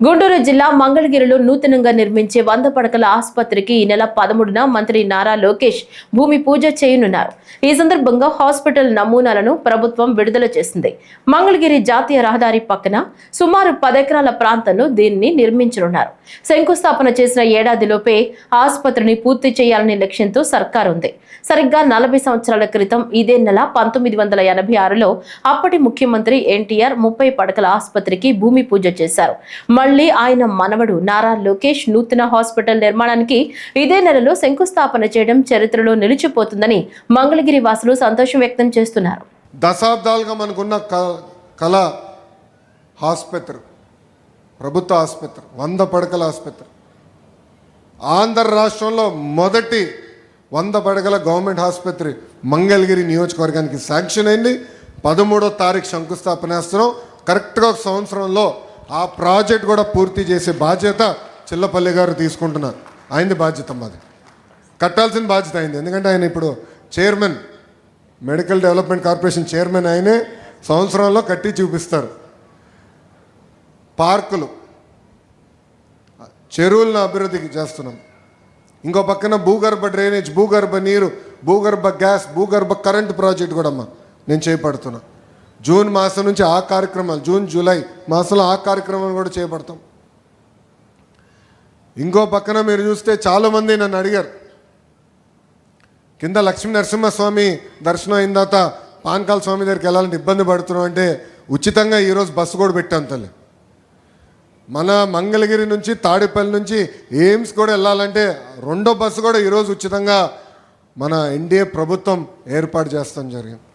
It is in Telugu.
గుంటూరు జిల్లా మంగళగిరిలో నూతనంగా నిర్మించే వంద పడకల ఆసుపత్రికి ఈ నెల పదమూడున మంత్రి నారా లోకేష్ భూమి పూజ చేయనున్నారు. ఈ సందర్భంగా హాస్పిటల్ నమూనాలను ప్రభుత్వం విడుదల చేసింది. మంగళగిరి జాతీయ రహదారి పక్కన సుమారు పదెకరాల ప్రాంతంలో దీన్ని నిర్మించనున్నారు. శంకుస్థాపన చేసిన ఏడాదిలోపే ఆసుపత్రిని పూర్తి చేయాలనే లక్ష్యంతో సర్కార్ ఉంది. సరిగ్గా నలభై సంవత్సరాల క్రితం ఇదే నెల పంతొమ్మిది వందల ఎనభై ఆరులో అప్పటి ముఖ్యమంత్రి ఎన్టీఆర్ ముప్పై పడకల ఆసుపత్రికి భూమి పూజ చేశారు. మళ్ళీ ఆయన మనవడు. నారా లోకేష్ నూతన హాస్పిటల్ నిర్మాణానికి ఇదే నెలలో శంకుస్థాపన చేయడం చరిత్రలో నిలిచిపోతుందని మంగళగిరి వాసులు సంతోషం వ్యక్తం చేస్తున్నారు. దశాబ్దాలుగా మనకున్న క- కళ ఆసుపత్రి ప్రభుత్వ ఆసుపత్రి వంద పడకల ఆసుపత్రి. ఆంధ్ర రాష్ట్రంలో మొదటి వంద పడకల గవర్నమెంట్ ఆసుపత్రి మంగళగిరి నియోజకవర్గానికి శాంక్షన్ అయింది. పదమూడో తారీఖు శంకుస్థాపన చేస్తున్నాం. కరెక్ట్గా ఒక సంవత్సరంలో ఆ ప్రాజెక్ట్ కూడా పూర్తి చేసే బాధ్యత చిల్లపల్లి గారు తీసుకుంటున్నారు. ఆయనది బాధ్యత మాది. కట్టాల్సిన బాధ్యత అయింది. ఎందుకంటే ఆయన ఇప్పుడు chairman medical development corporation chairman ఆయనే సంవత్సరంలో కట్టి చూపిస్తారు. పార్కులు. చెరువులను అభివృద్ధికి చేస్తున్నాం. ఇంకో పక్కన భూగర్భ డ్రైనేజ్ భూగర్భ నీరు భూగర్భ గ్యాస్ భూగర్భ కరెంట్ ప్రాజెక్ట్ కూడా అమ్మా నేను చేపడుతున్నా. జూన్ మాసం నుంచి ఆ కార్యక్రమాలు జూన్ జూలై మాసంలో ఆ కార్యక్రమాలు కూడా చేపడతాం. ఇంకో పక్కన మీరు చూస్తే చాలామంది నన్ను అడిగారు. కింద లక్ష్మీ నరసింహస్వామి దర్శనం అయిన తర్వాత పాన్కాల స్వామి దగ్గరికి వెళ్ళాలంటే ఇబ్బంది పడుతున్నాం అంటే ఉచితంగా ఈరోజు బస్సు కూడా పెట్టాను తల్లి. మన మంగళగిరి నుంచి తాడేపల్లి నుంచి ఎయిమ్స్ కూడా వెళ్ళాలంటే రెండో బస్సు కూడా ఈరోజు ఉచితంగా మన ఎన్డీఏ ప్రభుత్వం ఏర్పాటు చేస్తాం జరిగింది.